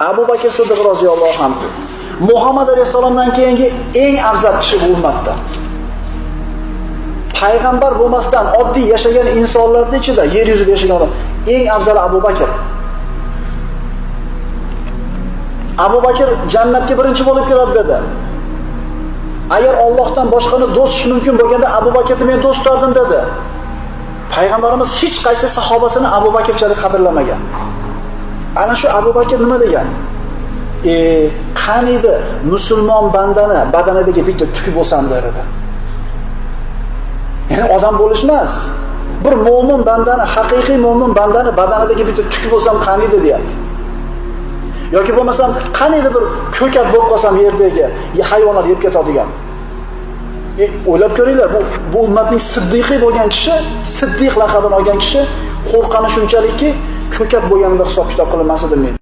Abu Bakr Siddiq roziyallohu anhu Muhammad alayhisalomdan keyingi eng afzal kishi bu ummatda. Payg'ambar bo'lmasdan oddiy yashagan insonlarning ichida yer yuzida yashagan odam eng afzal Abu Bakr. Abu Bakr jannatga birinchi bo'lib kiradi dedi. Agar Allohdan boshqani do'st tutish mumkin bo'lganda Abu Bakrni men do'st tutardim dedi. Payg'ambarimiz hech qaysi sahobasini Abu Bakrchalik qadrlamagan. Ana shu Abu Bakr nima degan? E, qaniydi musulmon bandani badanidagi bitta tuki bo'lsam der edi. Ya'ni odam bo'lish emas. Bir mo'min bandani, haqiqiy mo'min bandani badanidagi bitta tuki bo'lsam qaniydi deyapti. yoki bo'lmasam qaniydi bir ko'kat bo'lib qolsam yerdagi hayvonlar yeb ketadigan. E, o'ylab ko'ringlar, bu bu ummatning siddiqiy bo'lgan kishi, siddiq laqabini olgan kishi qo'rqqani shunchalikki ko'kat bo'lganida hisob kitob qilmas edim men.